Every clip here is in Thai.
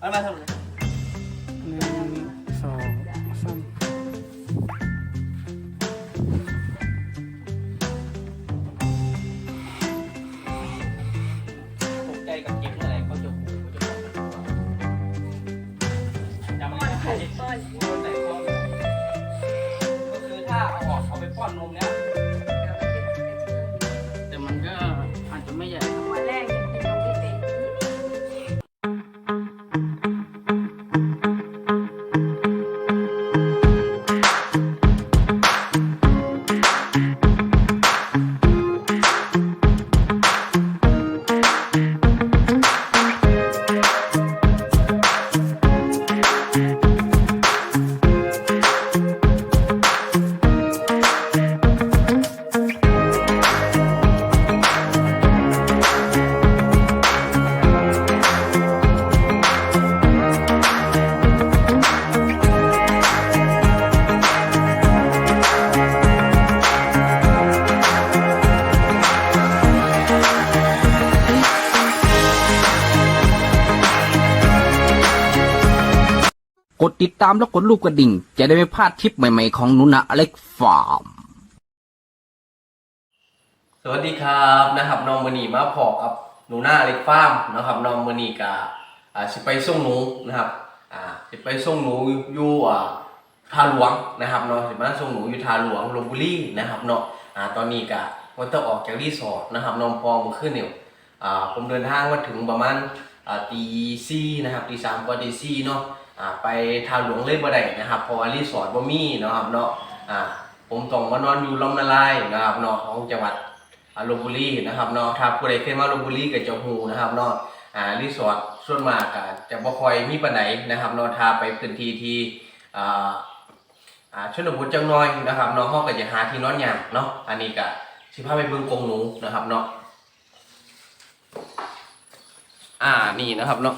เอามา ติดตามแล้วกดรูปกระดิ่ง จะได้ไม่พลาดทริปใหม่ๆของหนุนะอเล็กฟาร์ม สวัสดีครับนะครับน้องมณีมาพอกับหนูหน้าเล็กฟาร์มนะครับน้องมณีกาอ่าสิไปส่งหนูนะครับอ่าสิไปส่งหนูอยู่อ่าทาหลวงนะครับเนาะสิมาส่งหนูอยู่ทาหลวงลพบุรีนะครับเนาะอ่าตอนนี้กะวันต้องออกจากรีสอร์ทนะครับน้องพอมาขึ้นเนี่ยอ่าผมเดินทางมาถึงประมาณ ตีสี่นะครับตีสามกว่าตีสี่เนาะไปทาหลวงเลยบ่ได้นะครับเพราะว่ารีสอร์ทบ่มีเนาะครับเนาะผมต้องมานอนอยู่ลำนาลายนะครับเนาะของจังหวัดลพบุรีนะครับเนาะถ้าผู้ใดเคยมาลพบุรีก็จะฮู้นะครับเนาะอ่ารีสอร์ทส่วนมากจะบ่ค่อยมีปานไหนนะครับเนาะถ้าไปพื้นที่ที่ชนบทจังน้อยนะครับเนาะเฮาก็จะหาที่นอนยากเนาะอันนี้ก็สิพาไปเบิ่งกรงหนูนะครับเนาะ อ่านี่นะครับเนาะ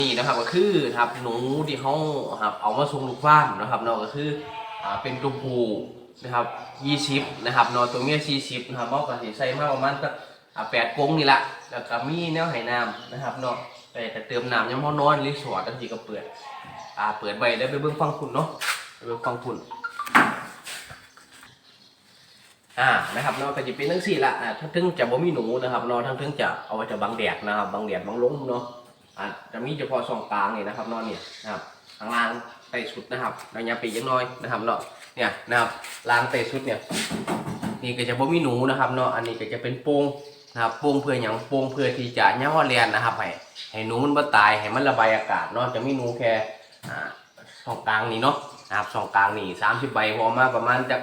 นี่นะครับก็คือครับหนูที่เขาครับเอามาส่งลูกบ้านนะครับเนาะก็คืออ่าเป็นตัวผู้นะครับยี่สิบนะครับเนอตัวเมียสี่สิบนะครับเมื่อก่อนสิใส่มาประมาณสักอ่าแปดกงนี่ละแล้วก็มีแนวไหน้ำนะครับเนาะแต่เติมน้ำยังพอนอนรีสอร์ทตั้งทีก็เปิดอ่าเปิดใบแล้วไปเบิ่งฟังคุณเนาะไปเบิ่งฟังคุณ อ่านะครับเนาะก็จะเป็นทั้งสี่ละอ่าทั้งถึงจะบ่มีหนูนะครับเนาะทั้งถึงจะเอาไว้จะบังแดดนะครับบังแดดบังลมเนาะอ่าจะมีเฉพาะช่องกลางนี่นะครับเนาะเนี่ยนะครับข้างล่างเตะสุดนะครับระยะปีกยังน้อยนะครับเนาะเนี่ยนะครับล่างเตะสุดเนี่ยนี่ก็จะบ่มีหนูนะครับเนาะอันนี้ก็จะเป็นโป่งนะครับโป่งเพื่ออย่างโป่งเพื่อที่จะย่อดเรียนนะครับให้ให้หนูมันบ่ตายให้มันระบายอากาศเนาะจะมีหนูแค่อ่าช่องกลางนี่เนาะนะครับช่องกลางนี่30ใบพอมาประมาณจาก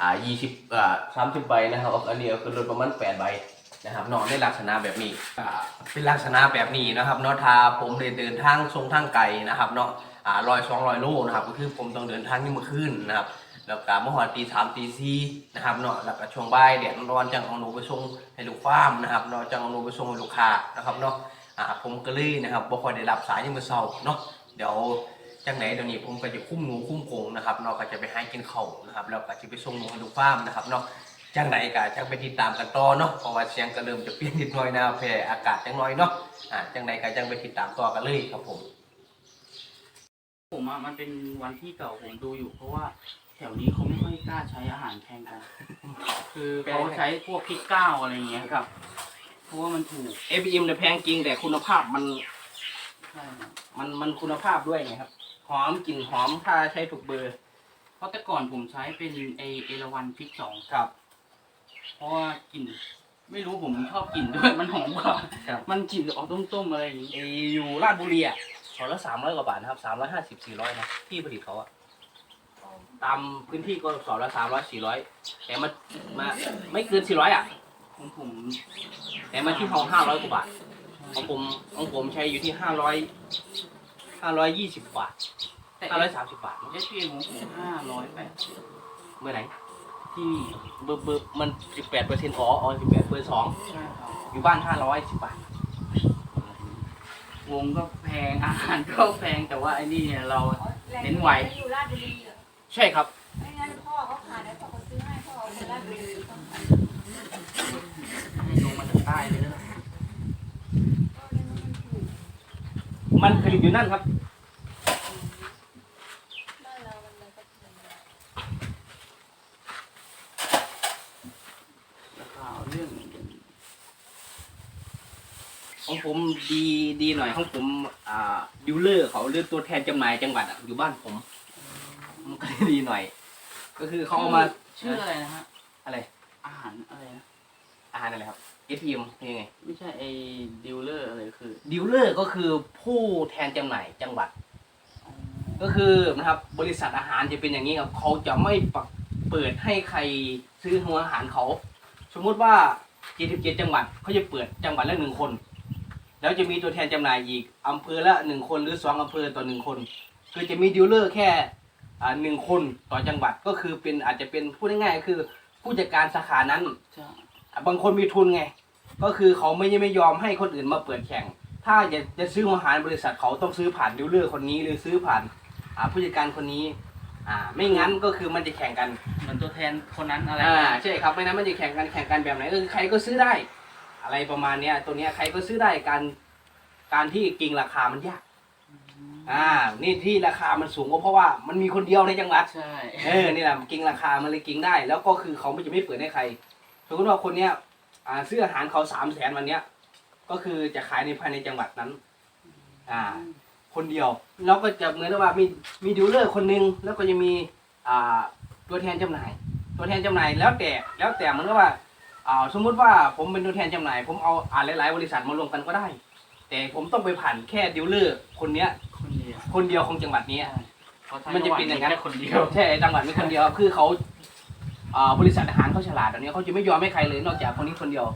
อ่า20อ่า30ใบนะครับอันนี้ก็คือลดประมาณ8ใบนะครับเนาะในลักษณะแบบนี้อ่าเป็นลักษณะแบบนี้นะครับเนาะถ้าผมได้เดินทางทรงทางไกลนะครับเนาะอ่ารอยสองรอยโลนะครับก็คือผมต้องเดินทางนี่มื่อคืนนะครับแล้วก็เมื่อวานตีสามตีสี่นะครับเนาะแล้วก็ช่วงบ่ายแดดร้อนจังเอาหนูไปส่งให้ลูกฟาร์มนะครับเนาะจังเอาหนูไปส่งให้ลูกค้านะครับเนาะอ่าผมก็เลยนะครับบ่ค่อยได้รับสายยังมื้อเช้าเนาะเดี๋ยว จังไหนเดี๋ยวนี้ผมก็จะคุ้มหนูคุ้มกงนะครับเนาะก็จะไปให้กินข้าวนะครับแล้วก็จะไปส่งหนูให้ลูกฟาร์มนะครับเนาะจังไหนก็จังไปติดตามกันต่อเนาะเพราะว่าเสียงก็เริ่มจะเปลี่ยนนิดหน่อยนะแพ้อากาศจังหน่อยเนาะอ่าจังไหนก็จังไปติดตามต่อกันเลยครับผม ผมอะมันเป็นวันที่เก่าผมดูอยู่ เพราะว่าแถวนี้เขาไม่ค่อยกล้าใช้อาหารแพงกัน คือเขาใช้พวกพริกก้าวอะไรอย่างเงี้ยครับ เพราะว่ามันถูก ABM เนี่ยแพงจริงแต่คุณภาพมันใช่ครับมันมันคุณภาพด้วยไงครับ หอมกลิ่นหอมถ้าใช้ถูกเบอร์ เพราะแต่ก่อนผมใช้เป็นเอเอราวันพริกสองครับ เพราะว่ากลิ่นไม่รู้ผมชอบกลิ่นด้วยมันหอมกว่าครับ มันกลิ่นออกต้มๆอะไรอย่างงี้ไออยู่ราชบุรีอะสองละสามร้อยกว่าบาทนะครับสามร้อยห้าสิบสี่ร้อยนะที่ผลิตเขาอะตามพื้นที่ก็สองละสามร้อยสี่ร้อยแต่มามาไม่เกินสี่ร้อยอะของผมแต่มาที่ของห้าร้อยกว่าบาทของผมของผมใช้อยู่ที่ห้าร้อย ห้าร้อยยี่สิบบาทแต่ห้าร้อยสามสิบบาท เอสพีของผมห้าร้อยแปดเมื่อไหร่ที่นี่เบอร์เบอร์มันสิบแปดเปอร์เซ็นต์อ๋ออ๋อสิบแปดเปอร์สองใช่ครับ อยู่บ้านห้าร้อยสิบบาท วงก็แพงอาหารก็แพงแต่ว่าไอ้นี่เนี่ยเรา เน้นไหว อยู่ราชบุรีเหรอใช่ครับ ไม่งั้นพ่อเขาขายแล้วพ่อเขาซื้อให้พ่อเอาไปราชบุรีต้องขายให้ลงมาจากใต้เลยนะ มันผลิตอยู่นั่นครับบ้านเรามันเลยก็เป็นราคาเอาเรื่องของผมดีดีหน่อยของผม อ่าดิวเลอร์เขาเลือกตัวแทนจำหน่ายจังหวัดอะอยู่บ้านผมมันก็ดีหน่อย ก็คือเขาเอามาชื่ออะไรนะฮะอะไรอาหารอะไรนะอาหารอะไรครับ เอทีมยังไงไม่ใช่ไอ้ดิวเลอร์อะไรคือดิวเลอร์ก็คือผู้แทนจำหน่ายจังหวัด ก็คือนะครับบริษัทอาหารจะเป็นอย่างนี้ครับเขาจะไม่ปะเปิดให้ใครซื้อหัวอาหารเขา สมมุติว่า77จังหวัดเขาจะเปิดจังหวัดละหนึ่งคน แล้วจะมีตัวแทนจำหน่ายอีกอำเภอละหนึ่งคนหรือสองอำเภอต่อหนึ่งคน คือจะมีดีลเลอร์แค่อ่าหนึ่งคนต่อจังหวัดก็คือเป็นอาจจะเป็นพูดง่ายๆก็คือผู้จัดการสาขานั้น ใช่ บางคนมีทุนไง ก็คือเขาไม่ไม่ยอมให้คนอื่นมาเปิดแข่ง ถ้าจะจะซื้ออาหารบริษัทเขาต้องซื้อผ่านดีลเลอร์คนนี้หรือซื้อผ่านอ่าผู้จัดการคนนี้อ่าไม่งั้นก็คือมันจะแข่งกันเหมือนตัวแทนคนนั้นอะไรอ่าใช่ครับไม่นั้นมันจะแข่งกันแข่งกันแบบไหนเออใครก็ซื้อได้ อะไรประมาณเนี้ยตัวเนี้ยใครก็ซื้อได้การการที่กิ่งราคามันยากอ่า นี่ที่ราคามันสูงก็เพราะว่ามันมีคนเดียวในจังหวัดใช่เออนี่แหละกิ่งราคามันเลยกิ่งได้ แล้วก็คือเขาไม่จะไม่เปิดให้ใครสมมติว่าคนเนี้ย อ่าซื้ออาหารเขาสามแสนวันเนี้ย ก็คือจะขายในภายในจังหวัดนั้น อ่า คนเดียวแล้วก็จะเหมือนกับว่ามีมีดีลเลอร์คนหนึงแล้วก็จะมีอ่าตัวแทนจำหน่าย ตัวแทนจำหน่ายแล้วแต่แล้วแต่เหมือนกับว่าอ่าสมมุติว่าผมเป็นตัวแทนจำหน่าย ผมเอาอ่าหลายๆ บริษัทมารวมกันก็ได้ แต่ผมต้องไปผ่านแค่ดีลเลอร์คนเนี้ย คนเดียวคนเดียวของจังหวัดนี้เพราะถ้ามันจะเป็นอย่างนั้น แค่คนเดียว ใช่จังหวัดมีคนเดียวคือเขา อ่าบริษัทอาหารเขาฉลาดอันนี้เขาจะไม่ยอมให้ใครเลย นอกจากคนนี้คนเดียว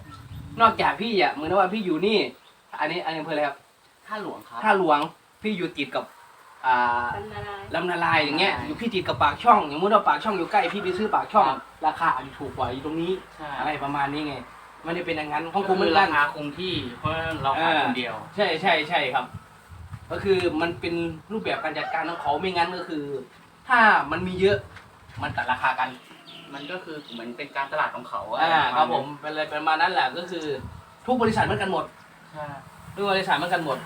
นอกจากพี่อะเหมือนว่าพี่อยู่นี่ อันนี้อันนี้อำเภออะไรครับถ้าหลวงครับท่าหลวงพี่อยู่ติดกับอ่าเป็นอะไรลำนาลายอย่างเงี้ยใช่อยู่พี่ติดกับปากช่อง อย่างมุติว่าปากช่องอยู่ใกล้พี่ไปซื้อปากช่องครับราคาอาจจะถูกกว่าอยู่ตรงนี้ใช่อะไรประมาณนี้ไงมันจะเป็นอย่างนั้นของผก็มเหคืมืออนกัรานคาคงที่เพราะเราขายเออคนเดียว ใช่ใช่ใช่ครับ ก็คือมันเป็นรูปแบบการจัดการของเขาไม่งั้นก็คือ ถ้ามันมีเยอะมันตัดราคากัน มันก็คือเหมือนเป็นการตลาดของเขาอะอ่าครับผมเป็นอะไรประมาณนั้นแหละก็คือ ทุกบริษัทเหมือนกันหมดใช่ทุกบริษัทเหมือนกันหมด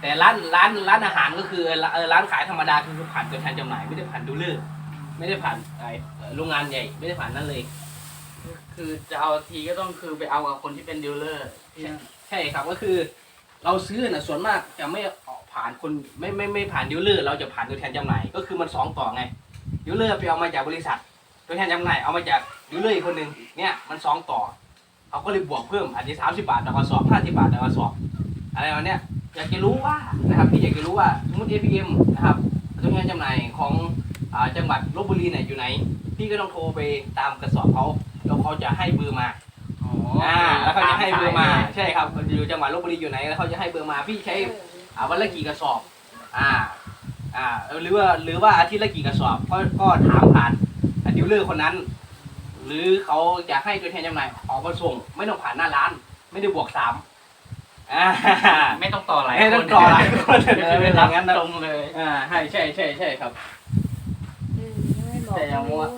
แต่ร้านร้านร้านอาหารก็คือเออร้านขายธรรมดาคือผ่านตัวแทนจำหน่ายไม่ได้ผ่านดูเลอร์ไม่ได้ผ่านไอเอ่อโรงงานใหญ่ไม่ได้ผ่านนั่นเลย คือจะเอาทีก็ต้องคือไปเอากับคนที่เป็นดีลเลอร์ที่ใช่ครับก็คือ เราซื้อน่ะส่วนมากจะไม่ออกผ่านคนไม่ไม่ไม่ผ่านดีลเลอร์เราจะผ่านตัวแทนจำหน่ายก็คือมันสองต่อไงดีลเลอร์ไปเอามาจากบริษัท ตัวแทนจำหน่ายเอามาจากดีลเลอร์อีกคนหนึ่งเนี่ยมันสองต่อเขาก็เลยบวกเพิ่มอาจจะสามสิบบาทต่อกระสอบห้าสิบบาทต่อกระสอบอะไรวันเนี้ยอยากจะรู้ว่านะครับพี่อยากจะรู้ว่าสมมติ APM นะครับตัวแทนจำหน่ายของอ่าจังหวัดลบบุรีเนี่ยอยู่ไหน พี่ก็ต้องโทรไปตามกระสอบเขาแล้วเขาจะให้เบอร์มาอ๋ออ่าแล้วเขาจะให้เบอร์มาตสยใช่ครับอยู่จังหวัดลบบุรีอยู่ไหนแล้วเขาจะให้เบอร์มาพี่ใช้อ่าวันละกี่กระสอบอ่าอ่าหรือว่าหรือว่าอาทิตย์ละกี่กระสอบก็ก็ถามผ่าน ดิวเลอร์คนนั้น หรือเขาจะให้ตัวแทนจำหน่ายออกมาส่ง ไม่ต้องผ่านหน้าร้าน ไม่ได้บวกสามอ่าไม่ต้องต่อหลายไม่คต้อนงต่อหลายคนก็คือเป็นหรัลับงนั้นนะตรงเลย อ่าใช่ใช่ใช่ใช่ครับอืมไม่บอกแต่ยังว่า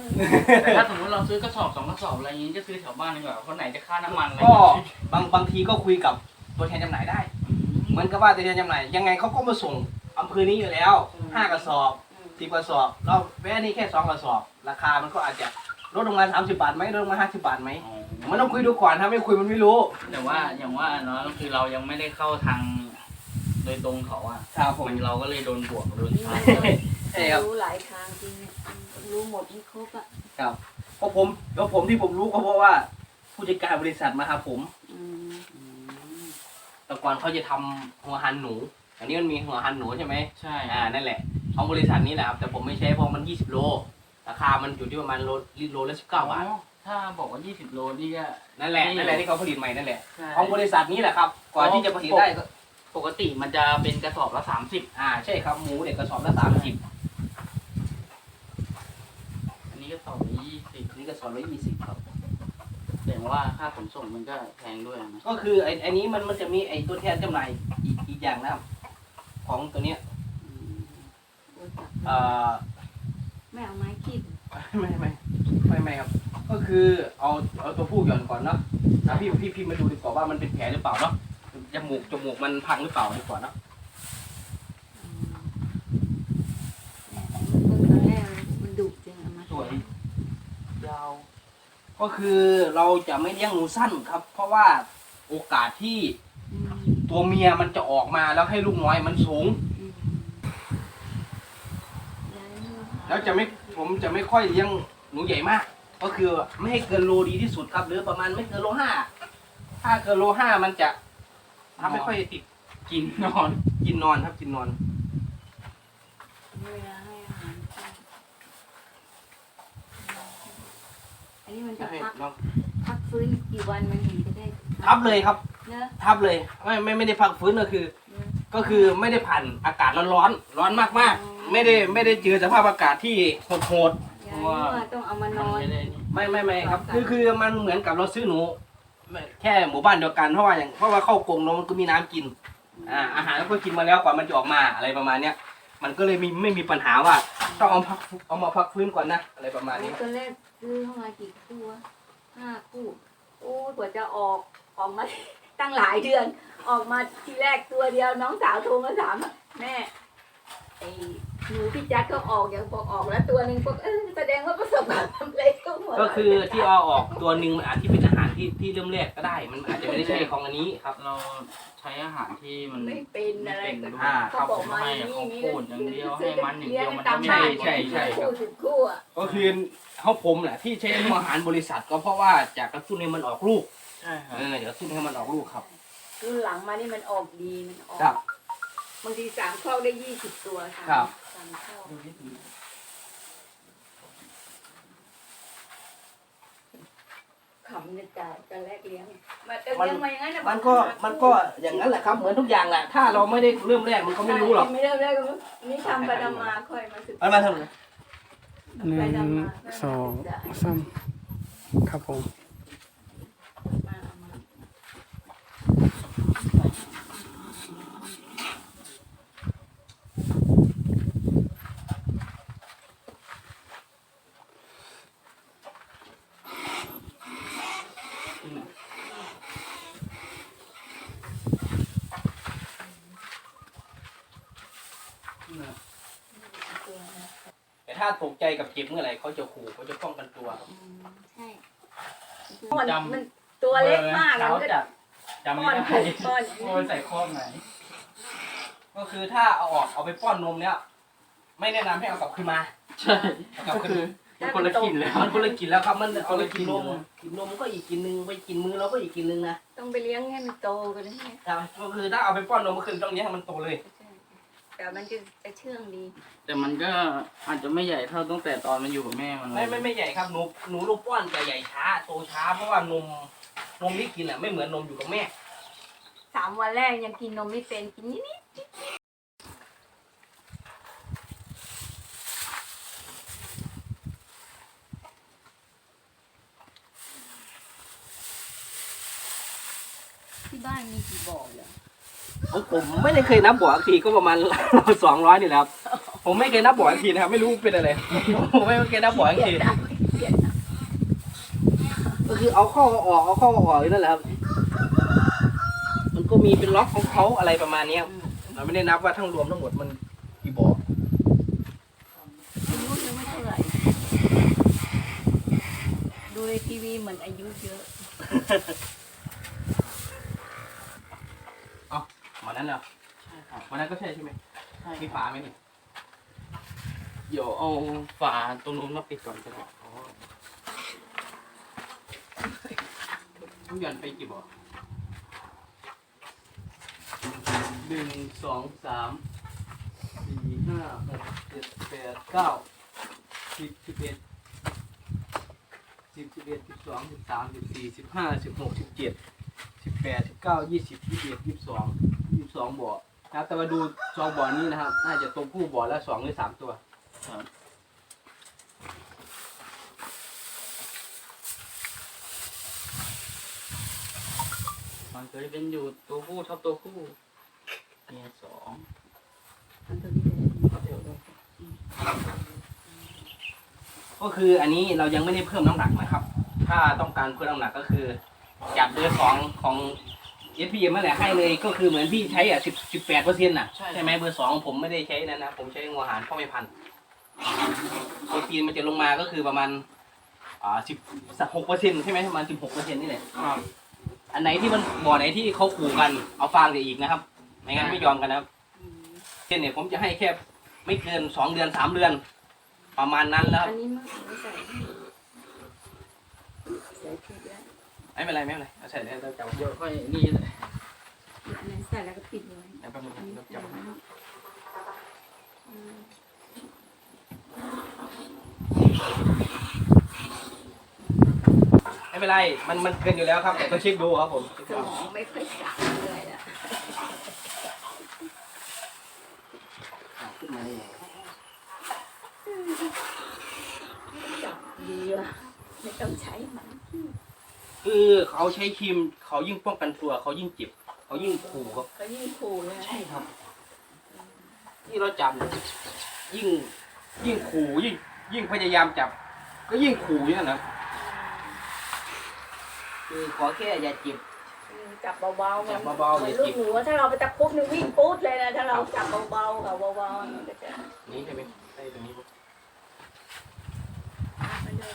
แต่ถ้าสมมติเราซื้อกระสอบสองกระสอบอะไรอย่างนี้จะซื้อแถวบ้านดีกว่าคนไหนจะค่าน้ำมันอะไรก็บางบางทีก็คุยกับตัวแทนจำหน่ายได้เหมือนกับว่าตัวแทนจำหน่ายยังไงเขาก็มาส่งอำเภอนี้อยู่แล้วห้ากระสอบอืม สิบกระสอบเราแว่นี่แค่สองกระสอบ ราคามันก็อาจจะลดลงมาสามสิบาทไหมลดลงมาห้าสิบาทไหมมันต้องคุยดูก่อนถ้าไม่คุยมันไม่รู้ แต่ว่าอย่างว่าเนาะคือเรายังไม่ได้เข้าทางโดยตรงเขาอะครับผมมันเราก็เลยโดนบวกโดนชาร์จใช่ครับรู้หลายทางจริงเนี่ยรู้หมดให้ครบอะเพราะผมเพราะผมที่ผมรู้ก็เพราะว่า ผู้จัดการบริษัทมาหาผมอืมแต่ก่อนเขาจะทำหัวหันหนู อันนี้มันมีหัวหันหนูใช่ไหมใช่อ่านั่นแหละ ของบริษัทนี้แหละครับ แต่ผมไม่ใช้เพราะมัน 20 โล ราคามันอยู่ที่ประมาณโลลิตรโลละ19บาท ถ้าบอกว่า 20 โลนี่ก็ นั่นแหละ นั่นแหละที่เขาผลิตใหม่นั่นแหละ ใช่ ของบริษัทนี้แหละครับ ก่อนที่จะผลิตได้ก็ปกติมันจะเป็นกระสอบละ 30 อ่า ใช่ครับ หมูเด็กกระสอบละ30 อันนี้กระสอบละนี่กระสอบละ20ครับ20แต่ว่าค่าขนส่งมันก็แพงด้วยนะก็คือไอ้ไอ้นี้มันมันจะมีไอ้ตัวแทนจำหน่ายอีกอีกอย่างนะครับ ของตัวเนี้ยโอ้ยจับ เอ่อไม่เอาไม้ขีดไม่ไม่ไม่ไม่ครับ ก็คือเอาเอาตัวผู้หย่อนก่อนเนาะนะพี่พี่พี่มาดูดีกว่าว่ามันเป็นแผลหรือเปล่าเนาะจมูกจมูกมันพังหรือเปล่าดีกว่าเนาะตอนแรมันดุจริงอะมาสวยยาว ก็คือเราจะไม่เลี้ยงหนูสั้นครับ เพราะว่าโอกาสที่ตัวเมียมันจะออกมาแล้วให้ลูกน้อยมันสูง แล้วจะไม่ผมจะไม่ค่อยเลี้ยงหนูใหญ่มาก ก็คือไม่ให้เกินโลดีที่สุดครับ หรือประมาณไม่เกินโลห้าถ้าเกินโลห้ามันจะทำไม่ค่อยติดกินนอน กินนอนครับกินนอนเวลาให้อาหารอันนี้มันจะให้พักน้องพักฟื้นกี่วันมันถึงจะได้ทับเลยครับ เนอะทับเลยไม่ไม่ไม่ได้พักฟื้นก็คือเนอะก็คือไม่ได้ผ่านอากาศร้อนๆร้อนมากๆ ไม่ได้ไม่ได้เจอสภาพอากาศที่โหดยายว่าต้องเอามานอนไม่ได้นี่ๆไม่ไม่ไม่ครับคือคือมันเหมือนกับเราซื้อหนูแค่หมู่บ้านเดียวกันเพราะว่าอย่างเพราะว่าเข้ากรงเนอะมันก็มีน้ำกินอ่าอาหารก็กินมาแล้วกว่ามันจะออกมาอะไรประมาณเนี้ยมันก็เลยมีไม่มีปัญหาว่าต้องเอาพักเอามาพักฟื้นก่อนนะอะไรประมาณนี้ ตัวแรกซื้อเข้ามากี่คู่วะห้าคู่โอ้ยกว่าจะออกออกมา ตั้งหลายเดือน ออกมาทีแรกตัวเดียวน้องสาวโทรมาถามแม่ ไอ้หนูพี่แจ๊คก็ออกอย่างบอกออกแล้วตัวหนึ่งบอกเออแสดงว่าประสบความสำเร็จก็หมดก็คือที่เอาออกตัวหนึ่งมันอาจที่เป็นอาหารที่ที่เริ่มแรกก็ได้ มันอาจจะไม่ได้ใช่ของอันนี้ครับ เราใช้อาหารที่มันไม่เป็นอะไรไม่เป็นก็ด้วยอ่าเขาบอกมาให้อย่างเขานี้พูดอย่างเดียวให้มันอย่างเดียวมันตามก็ไม่บ้านได้ใช่ใช่ ครับ คู่สิบคู่อะก็คือเขาผมแหละที่ใช้อาหารบริษัทก็เพราะว่าจะกระตุ้นให้มันออกลูกใช่ครับเออเดี๋ยวกระตุ้นให้มันออกลูกครับ รุ่นหลังมานี่มันออกดีมันออกครับ บางทีสามข้อได้ยี่สิบตัวสามครับ สามข้อขำเนี่ยจ่ายจะแลกเลี้ยงมาเลี้ยงมาอย่างนั้นน่ะมันก็มันก็อย่างนั้นแหละครับเหมือนทุกอย่างแหละถ้าเราไม่ได้เริ่มแรกมันก็ไม่รู้หรอกไม่เริ่มแรกก็ไม่นี่ทำไปทำมาค่อยมาศึกษา เอามาทำไมหนึ่งสองสามครับผม แต่ถ้าตกใจกับเจ็บเมื่อไหร่เขาจะขู่เขาจะป้องกันตัวอืมใช่มันมันตัวเล็กมากเช้ามันก็จัดจำไม่ป้อนได้ผูกป้อน โอ้ยใส่ข้อไหน ก็คือถ้าเอาออกเอาไปป้อนนมเนี่ยไม่แนะนำให้เอากลับคืนมาใช่เอากลับก็คืคือนมันคนละกลิ่นแล้ว มันคนละกินแล้วครับ มันเอาไปกินนมคนละกินเลยกินนมก็อีกกินนึงไปกินมือเราก็อีกกินนึงนะต้องไปเลี้ยงให้มันโตกันนะเนี่ย ครับก็คือถ้าเอาไปป้อนนมก็คือต้องเลี้ยงให้มันโตเลยใช่ แต่มันจะจะเชื่องดีแต่มันก็อาจจะไม่ใหญ่เท่าตั้งแต่ตอนมันอยู่กับแม่มันเลยไม่ไม่ไม่ใหญ่ครับหนูหนูลูกป้อนจะใหญ่ช้าโตช้าเพราะว่านมนมที่กินอะไม่เหมือนนมอยู่กับแม่ สามวันแรกยังกินนมไม่เป็นกินนิดๆที่บ้านมีกี่บ่อเหรอ ผมผมไม่ได้เคยนับบ่ออีกทีก็ประมาณ สองร้อยนี่แหละครับผมไม่เคยนับบ่ออีกทีนะครับ ไม่รู้เป็นอะไรผมไม่เคยนับบ่ออีกทีเกลียดนะก็คือเอาเข้าเอาออกเอาเข้าเอาออกอยู่นั่นแหละครับ มันก็มีเป็นล็อกของเขาอะไรประมาณเนี้ยเราไม่ได้นับว่าทั้งรวมทั้งหมดมันกี่บ่ออายุยังไม่เท่าไหร่ดูในทีวีเหมือนอายุเยอะ วันนั้นเหรอใช่ครับวันนั้นก็ใช่ใช่ไหมใช่มีฝาไหมนี่เดี๋ยวเอาฝาตรงนู้นมาปิดก่อนก็ได้ต้องหย่อนไปกี่บ่อหนึ่งสองสามสี่ห้าหกเจ็ดแปดเก้าสิบสิบเอ็ดสิบสิบเอ็ดสิบสองสิบสามสิบสี่สิบห้าสิบหกสิบเจ็ดสิบแปดสิบเก้ายี่สิบยี่สิบเอ็ดยี่สิบสองยี่ สองบ่อนะครับ แต่มาดูสองบ่อนี้นะครับ น่าจะตัวผู้บ่อละสองหรือสามตัวครับมันเคยเป็นอยู่ตัวผู้ชอบตัวผู้เนี่ยสองก็คืออันนี้เรายังไม่ได้เพิ่มน้ำหนักนะครับ ถ้าต้องการเพิ่มน้ำหนักก็คือจับเบอร์สองของ เอสพีเอ็มนั่นแหละให้เลยก็คือเหมือนพี่ใช้อะสิบสิบแปดเปอร์เซ็นต์่ะใช่ไหมเบอร์สองผมไม่ได้ใช้นั้นนะผมใช้งัวหารพ่อไม่พันธุ์โปรตีนมันจะลงมาก็คือประมาณอ่าสิบหกเปอร์เซ็นต์ใช่ไหมประมาณสิบหกเปอร์เซ็นต์นี่แหละครับ อันไหนที่มันบ่อไหนที่เขาขู่กันเอาฟางเดี๋ยวอีกนะครับไม่งั้นไม่ยอมกันนะครับอืมเช่นเนี่ยผมจะให้แค่ไม่เกินสองเดือนสามเดือน ประมาณนั้นแล้วคอัรับนนี้มันไม่ใส่ใส่ผิดแล้ว ไม่เป็นไรไม่เป็นไรเอาใส่ได้เราจับเดี๋ยวค่อยนี่เลยอันนั้นใส่แล้วก็ปิดเลยแป๊บนึงอันนี้เราใส่จับแล้วอืมไม่เป็นไรมันมันเกินอยู่แล้วครับแต่ก็เช็คดูครับผมสมองไม่ค่อยสั่งเลยอะขึ้นมาได้ยังไงจับดีว่ะไม่ต้องใช้มัน คือเขาใช้ครีมเขายิ่งป้องกันตัวเขายิ่งเจ็บเขายิ่งขู่ครับ ก็ยิ่งขู่เลยนะใช่ครับ ที่เราจับเนี่ยยิ่งยิ่งขู่ยิ่งยิ่งพยายามจับ ก็ยิ่งขู่อย่างนั้นนะคือขอแค่อย่าเจ็บ อืมจับเบาๆจับเบาๆเหมือนอย่าลูจิกบหนูว่าถ้าเราไปจับปุ๊บนี่วิ่งปุ๊ดเลยนะถ้าเราจับเบาๆกับเบาๆมันก็จะ นี่ใช่ไหมใช่ตรงนี้ปะ มันจะ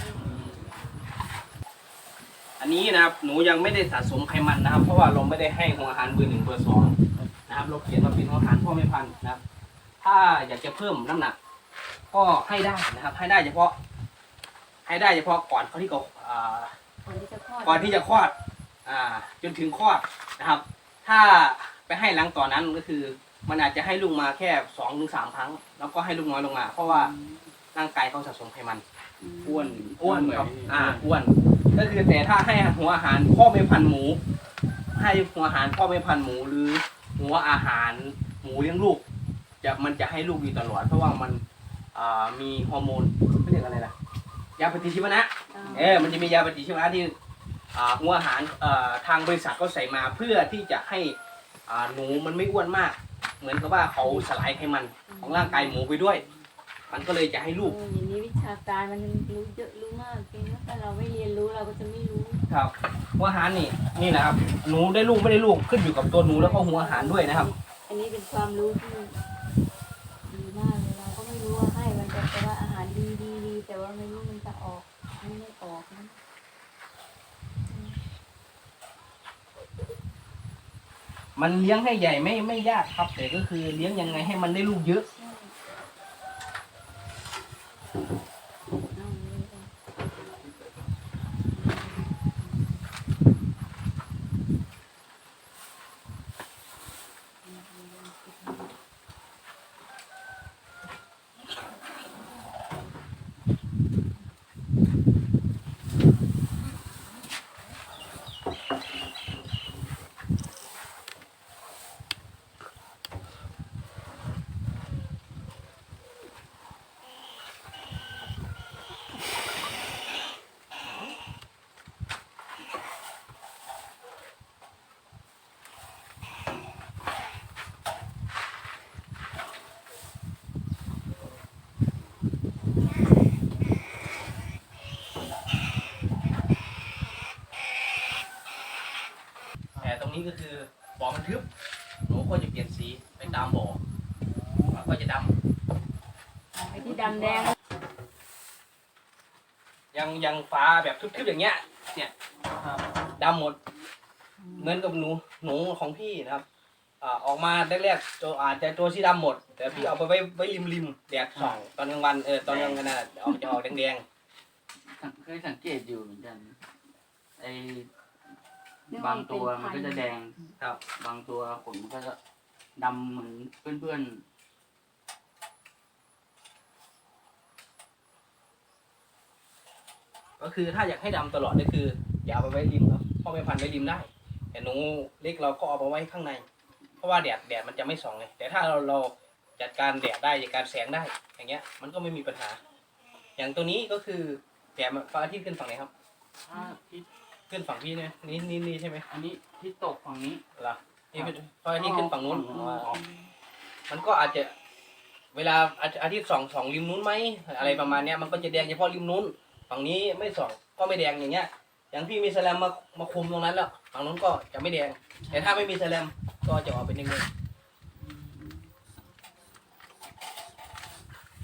อันนี้นะครับหนูยังไม่ได้สะสมไขมันนะครับ เพราะว่าเราไม่ได้ให้หัวอาหารเบอร์หนึ่งเบอร์สองนะครับ เราเขียนว่าเป็นหัวอาหารพ่อแม่พันธุ์นะครับ ถ้าอยากจะเพิ่มน้ำหนัก ก็ให้ได้นะครับ ให้ได้เฉพาะ ให้ได้เฉพาะก่อนเขาที่เขาอ่าก่อนที่จะคลอดก่อนที่จะคลอดอ่า จนถึงคลอดนะครับ ถ้าไปให้หลังต่อนนั้นก็คือ มันอาจจะให้ลูกมาแค่สองถึงสามครั้ง แล้วก็ให้ลูกน้อยลงมา เพราะว่าร่างกายเขาสะสมไขมัน อ้วนอ้วนครับอ่าอ้วน ก็คือแต่ถ้าให้หัวอาหารพ่อแม่พันธุ์หมู ให้หัวอาหารพ่อแม่พันธุ์หมูหรือ หัวอาหารหมูเลี้ยงลูก จะมันจะให้ลูกอยู่ตลอดเพราะว่ามันอ่ามีฮอร์โมนเขาเรียกอะไรล่ะยาปฏิชีวนะเออมันจะมียาปฏิชีวนะที่อ่าหัวอาหารเอ่อทางบริษัทก็ใส่มาเพื่อที่จะให้อ่าหนูมันไม่อ้วนมาก เหมือนกับว่าเขาสลายไขมันของร่างกายหมูไปด้วย มันก็เลยจะให้ลูกเอออย่างนี้วิชาการมันรู้เยอะรู้มากจริงนะถ้าเราไม่เรียนรู้เราก็จะไม่รู้ครับหัวอาหารนี่นี่นะครับหนูได้ลูกไม่ได้ลูกขึ้นอยู่กับตัวหนูแล้วก็หัวอาหารด้วยนะครับ อันนี้เป็นความรู้ที่ดีมากเลยเราก็ไม่รู้ว่าให้มันจะแต่ว่าอาหารดีดีดีแต่ว่าไม่รู้มันจะออกไม่ไม่ออกนะมันเลี้ยงให้ใหญ่ไม่ไม่ยากครับ แต่ก็คือเลี้ยงยังไงให้มันได้ลูกเยอะ Mm-hmm. ก็คือบ่อมันทึบหนูก็จะเปลี่ยนสีไปตามบ่อมันก็จะดำไอ้ที่ดำแดงยังยังฟ้าแบบทึบๆอย่างเงี้ย เนี่ยดำหมดเหมือนกับหนูหนูของพี่นะครับอ่าออกมาแรกๆตัวอาจจะตัวสีดำหมด แต่พี่เอาไปไว้ไว้ริมริมๆแดดส่องตอนกลางวันเออตอนกลางวันน่ะออกจะออกแดงสังเคยสังเกตอยู่เหมือนกันไอ้ บางตัวมันก็จะแดงๆครับ บางตัวขนมันก็จะดำเหมือนเพื่อนก็คือถ้าอยากให้ดำตลอดก็คือ อย่าเอาไปไว้ริมเนาะพ่อแม่พันธุ์ไว้ริมได้ แต่หนูเล็กเราก็เอาไปไว้ข้างใน เพราะว่าแดดแดดมันจะไม่ส่องไงแต่ถ้าเราเราจัดการแดดได้จัดการแสงได้ อย่างเงี้ย มันก็ไม่มีปัญหา อย่างตัวนี้ก็คือแดดมันพระอาทิตย์ขึ้นฝั่งไหนครับๆถ้าที่ ขึ้นฝั่งพี่เนี่ยนี่นี่นี่ใช่ไหมอันนี้ที่ตกฝั่งนี้เหรอนี่เป็นพระอาทิตย์ขึ้นฝั่งนู้นอ๋ออ๋อมันก็อาจจะ เวลาอาอาทิตย์ส่องส่องริมนู้นไหมอะไรประมาณเนี้ยมันก็จะแดงเฉพาะริมนู้น ฝั่งนี้ไม่ส่องก็ไม่แดงอย่างเงี้ย อย่างพี่มีแสแลมมามาคุมตรงนั้นแล้วฝั่งนู้นก็จะไม่แดง แต่ถ้าไม่มีแสแลมก็จะออกเป็นแดงๆ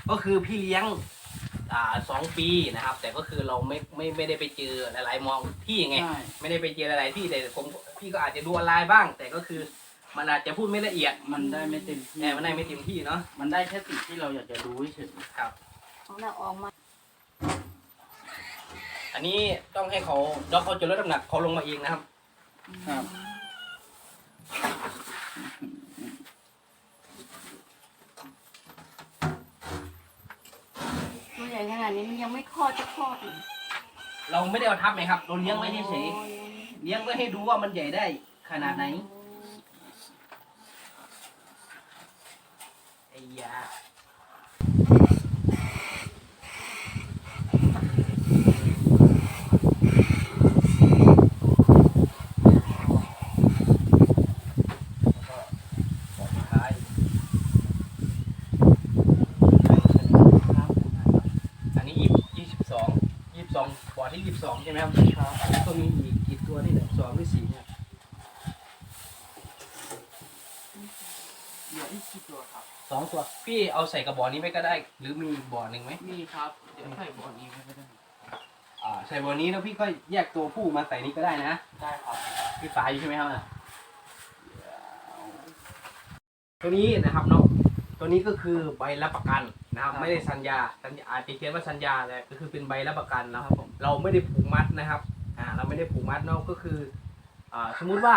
ก็คือพี่เลี้ยง อ่าสองปีนะครับ แต่ก็คือเราไม่ไม่ไม่ได้ไปเจอหลายๆมองที่ไง ใช่ ไม่ได้ไปเจอหลายๆที่แต่ผมพี่ก็อาจจะดูออนไลน์บ้าง แต่ก็คือมันอาจจะพูดไม่ละเอียดมันได้ไม่เต็มที่แน่มันได้ไม่เต็มที่เนาะมันได้แค่สิ่งที่เราอยากจะรู้เฉยครับ ของเราออกมาอันนี้ต้องให้เขาดอกเขาจะลดน้ำหนักเขาลงมาเองนะครับครับตัวให ญ่ขนาดนี้มันยังไม่คลอดจะคลอดเลยเราไม่ได้เอาทับไหมครับ เราเลี้ยงไว้เฉยๆเลี้ยงไว้ให้ดูว่ามันใหญ่ได้ขนาดไหนไอ้ยาแล้วก็ปอดท้าย อันนี้ยี่ยี่สิบสองยี่สิบสองบอร์ดที่ยี่สิบสองใช่ไหมครับครับแล้วก็มีอีกกี่ตัวนี่เนี่ยสองหรือสี่เนี่ย เหลืออีกกี่ตัวครับ สองตัว พี่ เอาใส่กระบอกนี้ไปก็ได้ หรือมีอีกบ่อหนึ่งไหมมีครับเดี๋ยวใส่บอลนี้ไว้ก็ได้อ่าใส่บ่อนี้แล้วพี่ก็แยกตัวผู้มาใส่นี้ก็ได้นะได้ครับพี่ฝาอยู่ใช่ไหมครับน่ะตัวนี้นะครับเนาะตัวนี้ก็คือใบรับประกันนะครับ ไม่ได้สัญญาสัญญาอาจจะเขียนว่าสัญญาแต่ก็คือเป็นใบรับประกันนะครับผมเราไม่ได้ผูกมัดนะครับอ่าเราไม่ได้ผูกมัดเนาะก็คืออ่าสมมุติว่า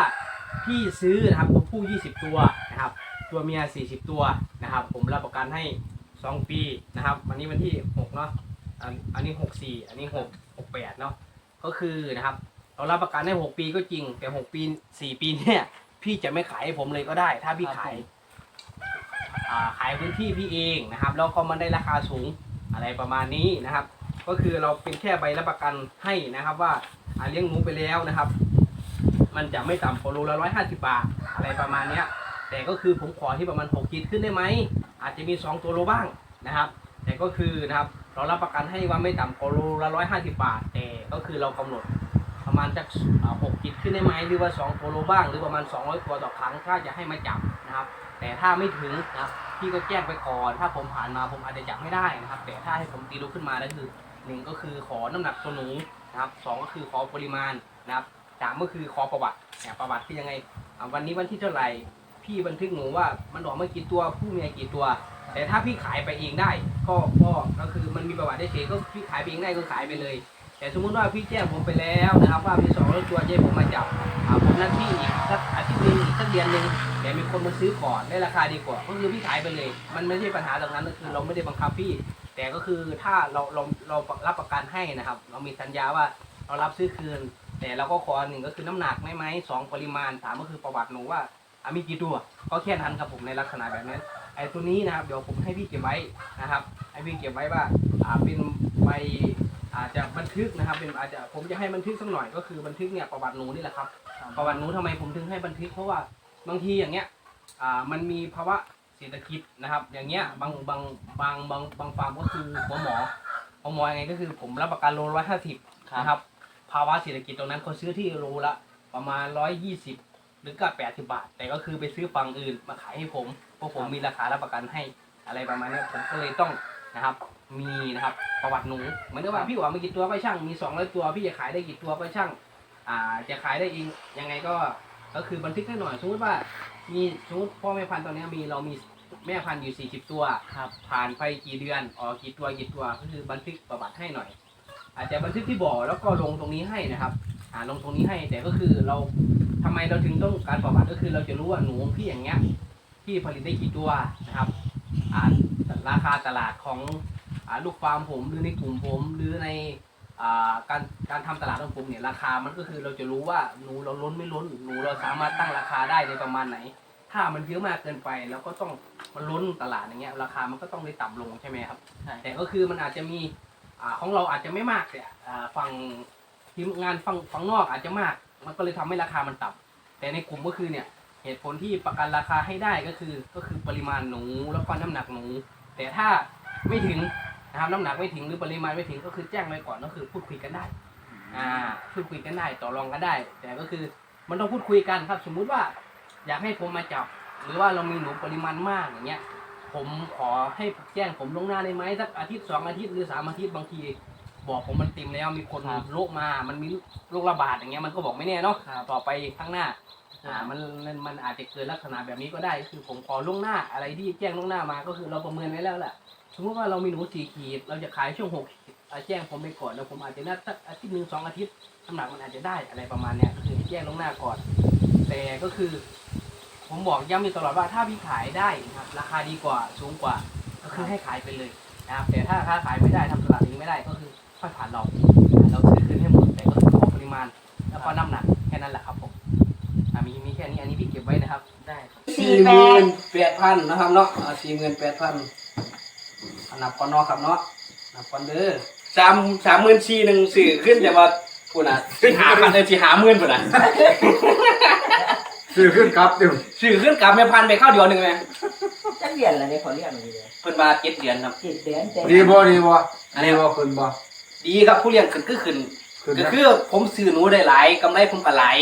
พี่ซื้อนะครับตัวผู้ 20 ตัวนะครับ ตัวเมีย 40 ตัวนะครับ ผมรับประกันให้ 2 ปีนะครับวันนี้วันที่6เนาะอันอันนี้ 64 อันนี้ 6 68เนาะก็คือนะครับเรารับประกันให้6ปีก็จริง แต่ 6 ปี 4 ปีเนี่ยพี่จะไม่ขายให้ผมเลยก็ได้ ถ้าพี่ขายอ่าขายพื้นที่พี่เองนะครับแล้วก็มันได้ราคาสูงอะไรประมาณนี้นะครับ ก็คือเราเป็นแค่ใบรับประกันให้นะครับว่าอ่าเลี้ยงหนูไปแล้วนะครับ มันจะไม่ต่ำกว่าโลละร้อยห้าสิบบาทอะไรประมาณเนี้ย แต่ก็คือผมขอที่ประมาณ 6 ขีดขึ้นได้ไหม อาจจะมี 2 ตัวโลบ้างนะครับ แต่ก็คือนะครับเรารับประกันให้ว่าไม่ต่ำกว่าโลละร้อยห้าสิบบาท แต่ก็คือเรากำหนดประมาณจากหกขีดขึ้นได้ไหมหรือว่า2ตัวโลบ้าง หรือประมาณ 200ตัวต่อครั้งถ้าจะให้มาจับนะครับ แต่ถ้าไม่ถึงนะครับพี่ก็แจ้งไปก่อน ถ้าผมผ่านมาผมอาจจะจับไม่ได้นะครับ แต่ถ้าให้ผมตีลูกขึ้นมาแล้วคือหนึ่งก็คือขอน้ำหนักตัวหนูนะครับสองก็คือขอปริมาณนะครับสามก็คือขอประวัติเนี่ยประวัติคือยังไงวันนี้วันที่เท่าไหร่ พี่บันทึกหนูว่ามันออกมากี่ตัวผู้เมียกี่ตัว แต่ถ้าพี่ขายไปเองได้ ก็ก็ก็คือมันมีประวัติได้เฉยก็พี่ขายไปเองได้ก็ขายไปเลย แต่สมมุติว่าพี่แจ้งผมไปแล้วนะครับว่ามีสองร้อยตัวจะให้ผมมาจับผมนัดพี่อีกสักอาทิตย์นึงอีกสักเดือนหนึงแต่มีคนมาซื้อก่อนได้ราคาดีกว่า ก็คือพี่ขายไปเลย มันไม่ใช่ปัญหาตรงนั้นก็คือเราไม่ได้บังคับพี่ แต่ก็คือถ้าเราเราเรารับประกันให้นะครับ เรามีสัญญาว่าเรารับซื้อคืน แต่เราก็ขอหนึ่งก็คือน้ำหนักไหมไหมสองปริมาณสามก็คือประวัติหนูว่า อะมีกี่ตัวก็แค่นั้นครับผมในลักษณะแบบนั้นไอ้ตัวนี้นะครับเดี๋ยวผมให้พี่เก็บไว้นะครับให้พี่เก็บไว้ว่าอ่าเป็นใบอาจจะบันทึกนะครับ เป็นอาจจะผมจะให้บันทึกสักหน่อยก็คือบันทึกเนี่ยประวัติหนูนี่แหละครับ ประวัติหนูทำไมผมถึงให้บันทึกเพราะว่าบางทีอย่างเงี้ยอ่ามันมีภาวะเศรษฐกิจนะครับ อย่างเงี้ยบางบางบางบางบางฟาร์มก็คือหัวหมอหัวหมอยังไงก็คือผมรับประกันโลร้อยห้าสิบนะครับภาวะเศรษฐกิจตรงนั้นเขาซื้อที่โลละประมาณร้อยยี่สิบ หรือก็แปดสิบาท แต่ก็คือไปซื้อฝั่งอื่นมาขายให้ผมเพราะผมมีราคารับประกันให้อะไรประมาณนี้ผมก็เลยต้องนะครับ มีนะครับประวัติหนูเหมือนกับว่าพี่หว่ามีกี่ตัวก็ช่างมีสองร้อยตัวพี่จะขายได้กี่ตัวก็ช่าง อ่าจะขายได้เองยังไงก็ก็คือบันทึกให้หน่อยสมมติว่า มีสมมติพ่อแม่พันธุ์ตอนนี้มีเรามีแม่พันธุ์อยู่สี่สิบตัวครับผ่านไปกี่เดือนออกกี่ตัวกี่ตัวก็คือบันทึกประวัติให้หน่อย อาจจะบันทึกที่บ่อแล้วก็ลงตรงนี้ให้นะครับ อ่าลงตรงนี้ให้แต่ก็คือเรา ทำไมเราถึงต้องการประวัติก็คือ เราจะรู้ว่าหนูพี่อย่างเงี้ยพี่ผลิตได้กี่ตัวนะครับอ่าราคาตลาดของอ่าลูกฟาร์มผมหรือในกลุ่มผม หรือในอ่าการการทำตลาดของผมเนี่ยราคามันก็คือเราจะรู้ว่าหนูเราล้นไม่ล้นหนูเราสามารถตั้งราคาได้ในประมาณไหน ถ้ามันเยอะมากเกินไปเราก็ต้องมันล้นตลาดอย่างเงี้ยราคามันก็ต้องได้ต่ำลงใช่ไหมครับใช่แต่ก็คือมันอาจจะมีอ่าของเราอาจจะไม่มากแต่อ่าฝั่งทีมงานฝั่งฝั่งนอกอาจจะมาก มันก็เลยทำให้ราคามันต่ำแต่ในกลุ่มก็คือเนี่ยเหตุผลที่ประกันราคาให้ได้ก็คือก็คือปริมาณหนูแล้วก็น้ำหนักหนู แต่ถ้าไม่ถึงนะครับน้ำหนักไม่ถึงหรือปริมาณไม่ถึงก็คือแจ้งไว้ก่อนก็คือพูดคุยกันได้อ่าพูดคุยกันได้ต่อรองกันได้ แต่ก็คือมันต้องพูดคุยกันครับ สมมุติว่าอยากให้ผมมาจับ หรือว่าเรามีหนูปริมาณมากอย่างเงี้ยผมขอให้แจ้งผมลงหน้าได้ไหมสักอาทิตย์สองอาทิตย์หรือสามอาทิตย์บางที บอกผมมันเต็มแล้วมีคนครับโรคมา มันมีโรคระบาดอย่างเงี้ยมันก็บอกไม่แน่เนาะครับต่อไปข้างหน้าอ่ามันมันมันอาจจะเกิดลักษณะแบบนี้ก็ได้ คือผมขอล่วงหน้าอะไรที่แจ้งล่วงหน้ามาก็คือเราประเมินไว้แล้วแหละสมมติว่าเรามีหนูสี่ขีด เราจะขายช่วงหกขีดอ่าแจ้งผมไปก่อนแล้วผมอาจจะนัดสักอาทิตย์หนึ่งสองอาทิตย์น้ำหนักมันอาจจะได้อะไรประมาณเนี้ยก็คือให้แจ้งล่วงหน้าก่อน แต่ก็คือ ผมบอกย้ำอยู่ตลอดว่าถ้าพี่ขายได้นะครับราคาดีกว่าสูงกว่า ก็คือให้ขายไปเลยนะครับแต่ถ้าค้าขายไม่ได้ทำตลาดเองไม่ได้ก็คือ ค่อยผ่านเรา เราซื้อคืนให้หมดแต่ก็คือขอปริมาณ แล้วก็น้ำหนักแค่นั้นแหละครับผมอ่ามีมีแค่นี้อันนี้พี่เก็บไว้นะครับ ได้ครับสี่แปดแปดพันนะครับเนาะสี่หมื่นแปดพันนับก่อนเนาะครับเนาะนับก่อนเด้อสามสามหมื่นสี่หนึ่งสื่อขึ้นแต่ว่าพูดนะขึ้นหาพันเลยสี่หาหมื่นพูดนะซื้อขึ้นครับเดี๋ยวสื่อขึ้นกลับไม่พันไปเข้าเดียวหนึ่งไหมจักเดือนละเนี่ยเขาเรียกมันดีเลยเพิ่นมาเจ็ดเดือนครับเจ็ดเดือนแต่ดีบ่ดีบ่อันนี้ดีบ่ขึ้นบ่ ดีครับผู้เลี้ยงขึ้นก็ขึ้นขึ้นก็นะคือผมซื้อหนูได้หลายกำไรผมก็หลาย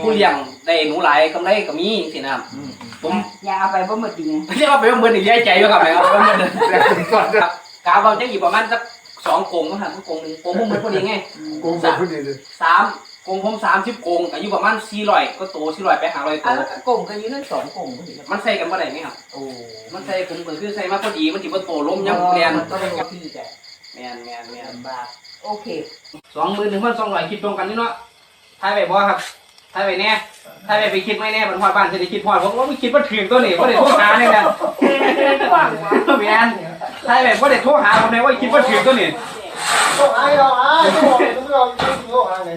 ผู้เลี้ยงได้หนูหลายกำไรก็มีสินะครับอืมผมอย่าเอาไปบ่หมดจริงไงเรียกว่าเป็นเบิร์นอีกแย่ใจอยู่ครับแล้วเป็นเบิร์นแล้วขึ้นก่อนครับกาวเราจะอยู่ประมาณสักสองกงก็หันกงหนึ่งกงผมเหมือนพอดีไงกูบอกขึ้นดีเลยสามกงผมสามสิบกงอายุประมาณสี่ร้อยก็โตสี่ร้อยไปหาร้อยอะโตแล้วก็กงกันอยู่นั่นสองกงเห็นไหมมันใส่กันบ่ได้ไหมครับ โอ้มันใส่ผมก็คือใส่มาพอดีมันถือว่าโตล้มยังเรียนมันก็เป็นที่แต่แมนแมนแมนลำบาก โอเคสองหมื่นหนึ่งพันสองร้อยคิดตรงกันนี่เนาะทายไปบ่ครับทายไปแน่ทายไปไปคิดไม่แน่บรรพอดบ้านจะได้คิดพอดผมว่าไม่คิดว่าถึงตัวนี้ว่าได้โทรหาเนี่ยนะแมนทายไปว่าได้โทรหาผมเลยว่าคิดว่าถึงตัวนี้ต้องไอ้เราไอ้ต้องบอกต้องบอกต้องบอกอะไร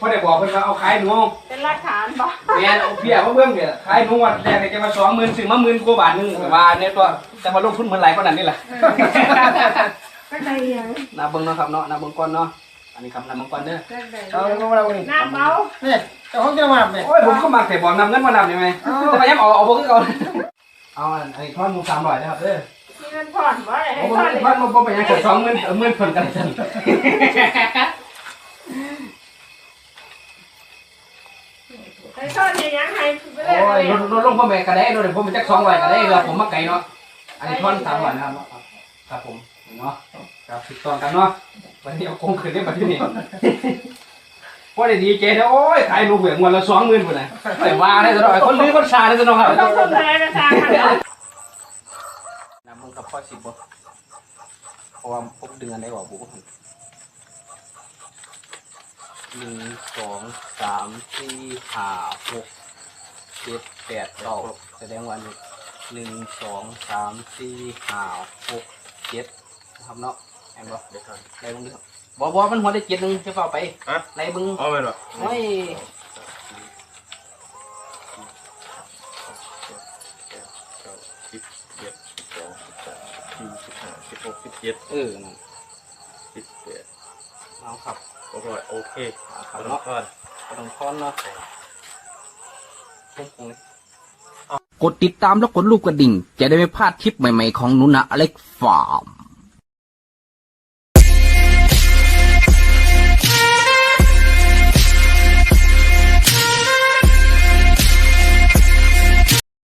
พอได้บอกเพิ่นว่าเอาขายหนูเป็นหลักฐานบอกแม่นเอาเพียว่าเบิ่งเนี่ยขายหนูวันแรกเนี่ยจะมาสองหมื่นถึงมาหมื่นกว่าบาทหนึงแต่ว่าเนี่ยตัวแต่มาลงทุนเหมือนหลายกว่านั้นนี่แหละ ก็ได้ยังนับเบิ่งเนาะครับเนาะนับเบิ่งก่อนเนาะอันนี้ครับนับเบิ่งก่อนเด้อก็ได้เอาแล้วก็มาวันนี้น้ำเมานี่เจ้าของจะมาเนี่ยโอ้ยผมก็มาแต่บอกนำเงินมานำได้ไหมแต่ว่ายังเอาเอาบ่คือเอาเอาอันนี้ทอนหมูสามร้อยนะครับเด้อมีเงินผ่อนบ่ได้ให้โอ้ผ่อนทอนหมูบ่ไปยังเกิดสองหมื่นเออหมื่นเพิ่นกันซั่นให้ผ่อนให้ยังให้ไปเลโอ้ยยลดลดลงบ่แม่ก็ได้ลดให้ผมเป็นจัก200ก็ได้เออผมมาไกลเนาะอันนี้ทอนสามร้อยนะครับครับผม เนาะครับติดต่อกันเนาะวันนี้เอาคงคืนได้บัดนี้พอได้ดีเจนะโอ้ยขายลูกเหวี่ยงวันละสองหมื่นคนนะแต่ว่าได้ตลอดคนลื้อคนชาได้ตลอดครับต้องคนไทยนะทางมันเด้อน้ำมึงกับพ่อสิบบ่เพราะว่าพวกดึงอันได้กว่าบุกหนึ่งสองสามสี่ห้าหกเจ็ดแปดเก้าแสดงว่านี่หนึ่งสองสามสี่ห้าหกเจ็ดนะ ครับเนาะแอนบ่เดี๋ยวก่อนไล่เบึงดิครับบ่บ่มันหัวได้เจ็ดหนึ่งจะเฝ้าไปไล่เบึงเอาไปหรอโอ้ยสิบเจ็ดสองสามสี่สิบห้าสิบหกสิบเจ็ดเออนั่นสิบแปดเอาครับโอ้ยโอเคเอาครัเอาบละเนาะก่อน กระดองค้อนเนาะพุ่งๆเลยกดติดตามแล้วกดรูปกระดิ่ง จะได้ไม่พลาดคลิปใหม่ๆของหนุนะอเล็กฟาร์ม